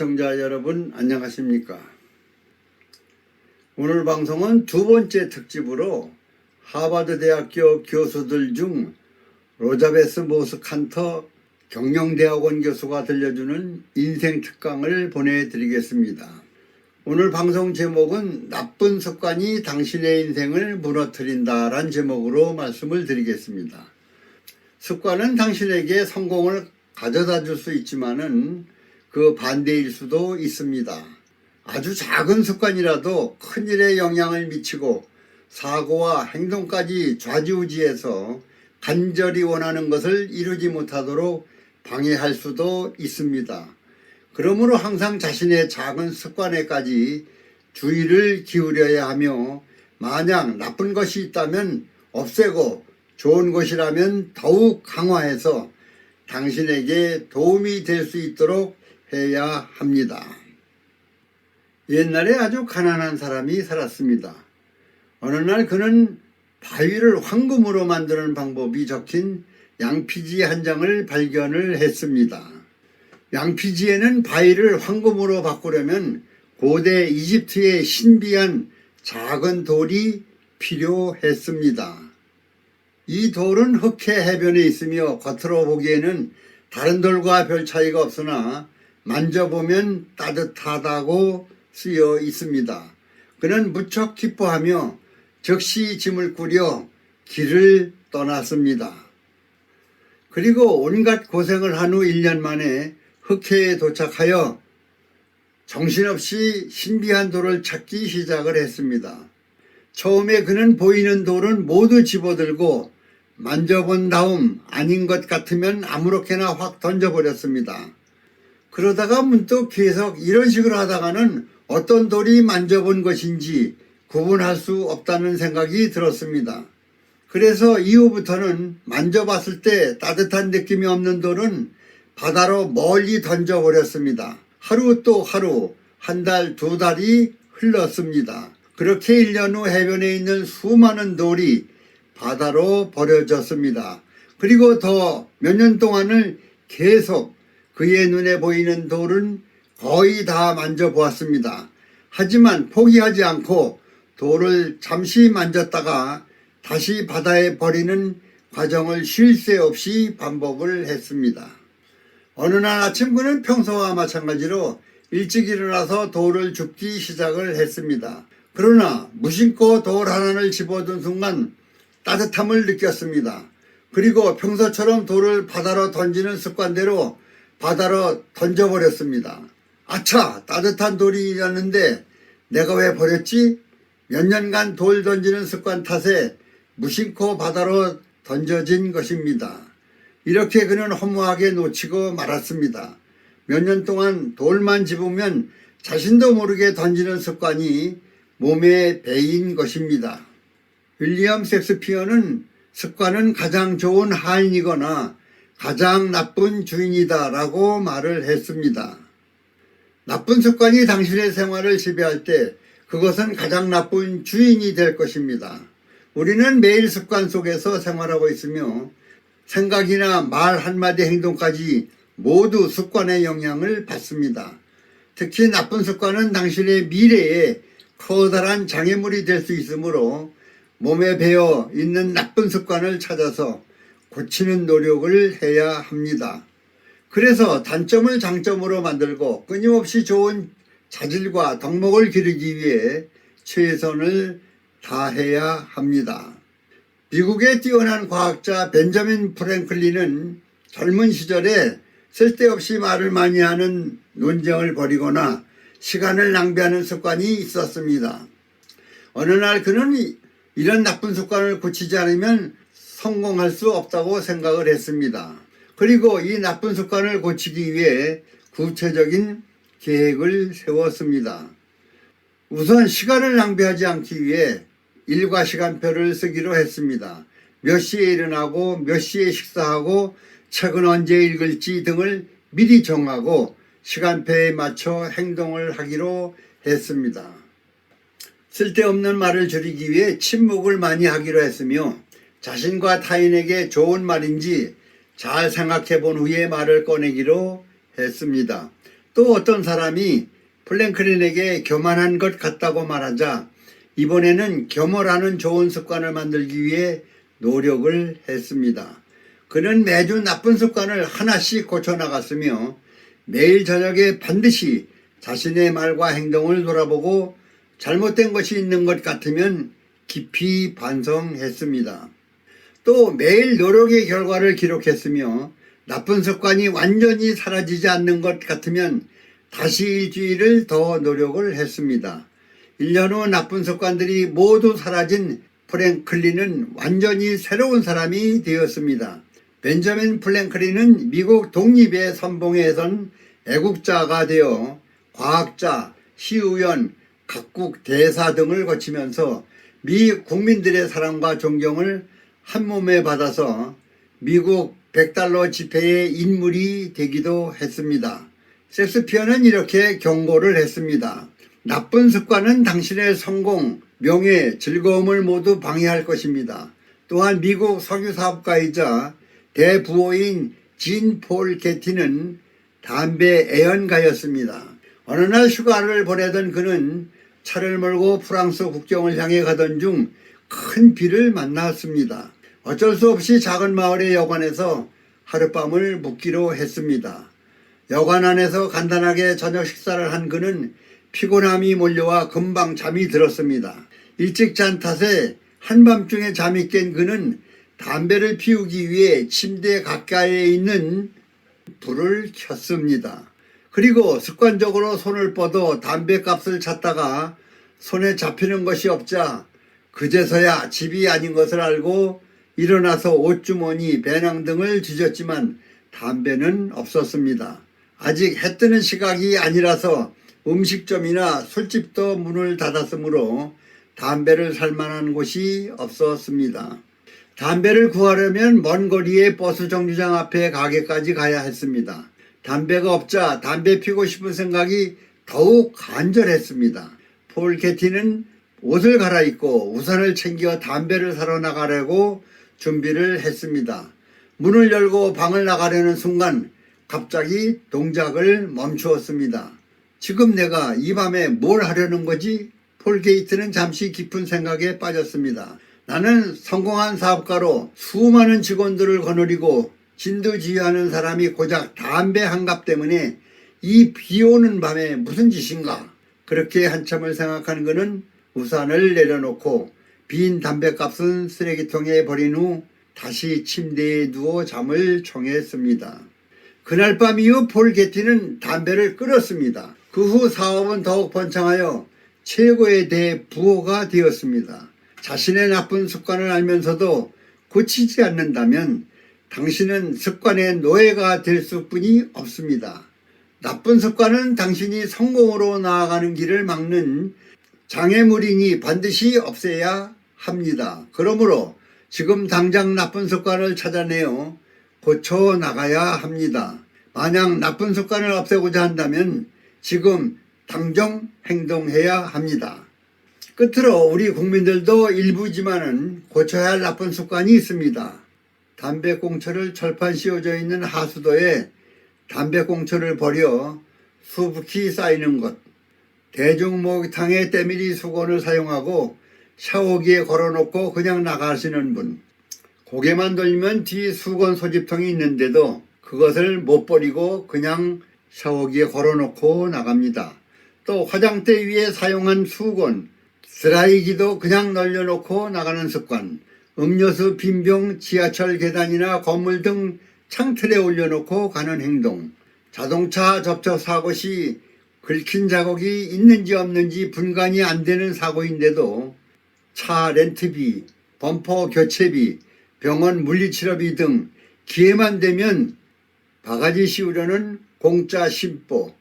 시청자 여러분 안녕하십니까? 오늘 방송은 두 번째 특집으로 하버드 대학교 교수들 중 로자베스 모스 칸터 경영대학원 교수가 들려주는 인생 특강을 보내드리겠습니다. 오늘 방송 제목은 나쁜 습관이 당신의 인생을 무너뜨린다 란 제목으로 말씀을 드리겠습니다. 습관은 당신에게 성공을 가져다 줄 수 있지만은 그 반대일 수도 있습니다. 아주 작은 습관이라도 큰 일에 영향을 미치고 사고와 행동까지 좌지우지해서 간절히 원하는 것을 이루지 못하도록 방해할 수도 있습니다. 그러므로 항상 자신의 작은 습관에까지 주의를 기울여야 하며 만약 나쁜 것이 있다면 없애고 좋은 것이라면 더욱 강화해서 당신에게 도움이 될 수 있도록 해야 합니다. 옛날에 아주 가난한 사람이 살았습니다. 어느 날 그는 바위를 황금으로 만드는 방법이 적힌 양피지 한 장을 발견을 했습니다. 양피지에는 바위를 황금으로 바꾸려면 고대 이집트의 신비한 작은 돌이 필요했습니다. 이 돌은 흑해 해변에 있으며 겉으로 보기에는 다른 돌과 별 차이가 없으나 만져보면 따뜻하다고 쓰여 있습니다. 그는 무척 기뻐하며 즉시 짐을 꾸려 길을 떠났습니다. 그리고 온갖 고생을 한 후 1년 만에 흑해에 도착하여 정신없이 신비한 돌을 찾기 시작을 했습니다. 처음에 그는 보이는 돌은 모두 집어들고 만져본 다음 아닌 것 같으면 아무렇게나 확 던져버렸습니다. 그러다가 문득 계속 이런 식으로 하다가는 어떤 돌이 만져본 것인지 구분할 수 없다는 생각이 들었습니다. 그래서 이후부터는 만져봤을 때 따뜻한 느낌이 없는 돌은 바다로 멀리 던져버렸습니다. 하루 또 하루, 한 달, 두 달이 흘렀습니다. 그렇게 1년 후 해변에 있는 수많은 돌이 바다로 버려졌습니다. 그리고 더 몇 년 동안을 계속 그의 눈에 보이는 돌은 거의 다 만져보았습니다. 하지만 포기하지 않고 돌을 잠시 만졌다가 다시 바다에 버리는 과정을 쉴 새 없이 반복을 했습니다. 어느 날 아침 그는 평소와 마찬가지로 일찍 일어나서 돌을 줍기 시작을 했습니다. 그러나 무심코 돌 하나를 집어든 순간 따뜻함을 느꼈습니다. 그리고 평소처럼 돌을 바다로 던지는 습관대로 바다로 던져버렸습니다. 아차! 따뜻한 돌이었는데 내가 왜 버렸지? 몇 년간 돌 던지는 습관 탓에 무심코 바다로 던져진 것입니다. 이렇게 그는 허무하게 놓치고 말았습니다. 몇 년 동안 돌만 집으면 자신도 모르게 던지는 습관이 몸에 배인 것입니다. 윌리엄 섹스피어는 습관은 가장 좋은 하인이거나 가장 나쁜 주인이다라고 말을 했습니다. 나쁜 습관이 당신의 생활을 지배할 때 그것은 가장 나쁜 주인이 될 것입니다. 우리는 매일 습관 속에서 생활하고 있으며 생각이나 말 한마디 행동까지 모두 습관의 영향을 받습니다. 특히 나쁜 습관은 당신의 미래에 커다란 장애물이 될 수 있으므로 몸에 배어 있는 나쁜 습관을 찾아서 고치는 노력을 해야 합니다. 그래서 단점을 장점으로 만들고 끊임없이 좋은 자질과 덕목을 기르기 위해 최선을 다해야 합니다. 미국의 뛰어난 과학자 벤자민 프랭클린은 젊은 시절에 쓸데없이 말을 많이 하는 논쟁을 벌이거나 시간을 낭비하는 습관이 있었습니다. 어느 날 그는 이런 나쁜 습관을 고치지 않으면 성공할 수 없다고 생각을 했습니다. 그리고 이 나쁜 습관을 고치기 위해 구체적인 계획을 세웠습니다. 우선 시간을 낭비하지 않기 위해 일과 시간표를 쓰기로 했습니다. 몇 시에 일어나고 몇 시에 식사하고 책은 언제 읽을지 등을 미리 정하고 시간표에 맞춰 행동을 하기로 했습니다. 쓸데없는 말을 줄이기 위해 침묵을 많이 하기로 했으며 자신과 타인에게 좋은 말인지 잘 생각해 본 후에 말을 꺼내기로 했습니다. 또 어떤 사람이 플랭클린에게 교만한 것 같다고 말하자 이번에는 겸허라는 좋은 습관을 만들기 위해 노력을 했습니다. 그는 매주 나쁜 습관을 하나씩 고쳐나갔으며 매일 저녁에 반드시 자신의 말과 행동을 돌아보고 잘못된 것이 있는 것 같으면 깊이 반성했습니다. 또 매일 노력의 결과를 기록했으며 나쁜 습관이 완전히 사라지지 않는 것 같으면 다시 일주일을 더 노력을 했습니다. 1년 후 나쁜 습관들이 모두 사라진 프랭클린은 완전히 새로운 사람이 되었습니다. 벤저민 플랭클린은 미국 독립의 선봉에 선 애국자가 되어 과학자, 시의원, 각국 대사 등을 거치면서 미 국민들의 사랑과 존경을 한 몸에 받아서 미국 100달러 지폐의 인물이 되기도 했습니다. 섹스피어는 이렇게 경고를 했습니다. 나쁜 습관은 당신의 성공, 명예, 즐거움을 모두 방해할 것입니다. 또한 미국 석유사업가이자 대부호인 진 폴 게티는 담배 애연가였습니다. 어느 날 휴가를 보내던 그는 차를 몰고 프랑스 국경을 향해 가던 중 큰 비를 만났습니다. 어쩔 수 없이 작은 마을의 여관에서 하룻밤을 묵기로 했습니다. 여관 안에서 간단하게 저녁 식사를 한 그는 피곤함이 몰려와 금방 잠이 들었습니다. 일찍 잔 탓에 한밤중에 잠이 깬 그는 담배를 피우기 위해 침대 가까이에 있는 불을 켰습니다. 그리고 습관적으로 손을 뻗어 담배값을 찾다가 손에 잡히는 것이 없자 그제서야 집이 아닌 것을 알고 일어나서 옷주머니, 배낭 등을 뒤졌지만 담배는 없었습니다. 아직 해 뜨는 시각이 아니라서 음식점이나 술집도 문을 닫았으므로 담배를 살 만한 곳이 없었습니다. 담배를 구하려면 먼 거리의 버스 정류장 앞에 가게까지 가야 했습니다. 담배가 없자 담배 피고 싶은 생각이 더욱 간절했습니다. 폴 캐티는 옷을 갈아입고 우산을 챙겨 담배를 사러 나가려고 준비를 했습니다. 문을 열고 방을 나가려는 순간 갑자기 동작을 멈추었습니다. 지금 내가 이 밤에 뭘 하려는 거지? 폴 게이트는 잠시 깊은 생각에 빠졌습니다. 나는 성공한 사업가로 수많은 직원들을 거느리고 진두지휘하는 사람이 고작 담배 한 갑 때문에 이 비 오는 밤에 무슨 짓인가? 그렇게 한참을 생각한 그는 우산을 내려놓고 빈 담배값은 쓰레기통에 버린 후 다시 침대에 누워 잠을 청했습니다. 그날 밤 이후 폴 게티는 담배를 끊었습니다. 그 후 사업은 더욱 번창하여 최고의 대부호가 되었습니다. 자신의 나쁜 습관을 알면서도 고치지 않는다면 당신은 습관의 노예가 될 수뿐이 없습니다. 나쁜 습관은 당신이 성공으로 나아가는 길을 막는 장애물이니 반드시 없애야 합니다. 그러므로 지금 당장 나쁜 습관을 찾아내어 고쳐 나가야 합니다. 만약 나쁜 습관을 없애고자 한다면 지금 당장 행동해야 합니다. 끝으로 우리 국민들도 일부지만은 고쳐야 할 나쁜 습관이 있습니다. 담배꽁초를 철판 씌워져 있는 하수도에 담배꽁초를 버려 수북히 쌓이는 것, 대중 목욕탕에 때밀이 수건을 사용하고 샤워기에 걸어놓고 그냥 나가시는 분, 고개만 돌리면 뒤 수건 소집통이 있는데도 그것을 못 버리고 그냥 샤워기에 걸어놓고 나갑니다. 또 화장대 위에 사용한 수건, 드라이기도 그냥 널려놓고 나가는 습관, 음료수 빈병 지하철 계단이나 건물 등 창틀에 올려놓고 가는 행동, 자동차 접촉 사고 시 긁힌 자국이 있는지 없는지 분간이 안 되는 사고인데도 차 렌트비, 범퍼 교체비, 병원 물리치료비 등 기회만 되면 바가지 씌우려는 공짜 심보,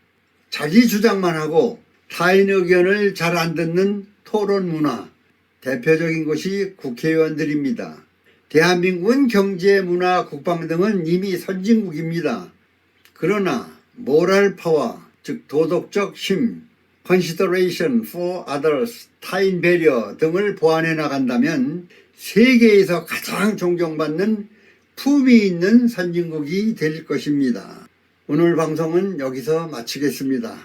자기 주장만 하고 타인 의견을 잘 안 듣는 토론 문화, 대표적인 것이 국회의원들입니다. 대한민국은 경제, 문화, 국방 등은 이미 선진국입니다. 그러나 모랄 파워, 즉 도덕적 힘, consideration for others, 타인 배려 등을 보완해 나간다면 세계에서 가장 존경받는 품위 있는 선진국이 될 것입니다. 오늘 방송은 여기서 마치겠습니다.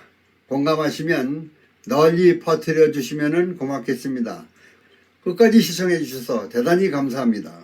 공감하시면 널리 퍼뜨려 주시면 고맙겠습니다. 끝까지 시청해 주셔서 대단히 감사합니다.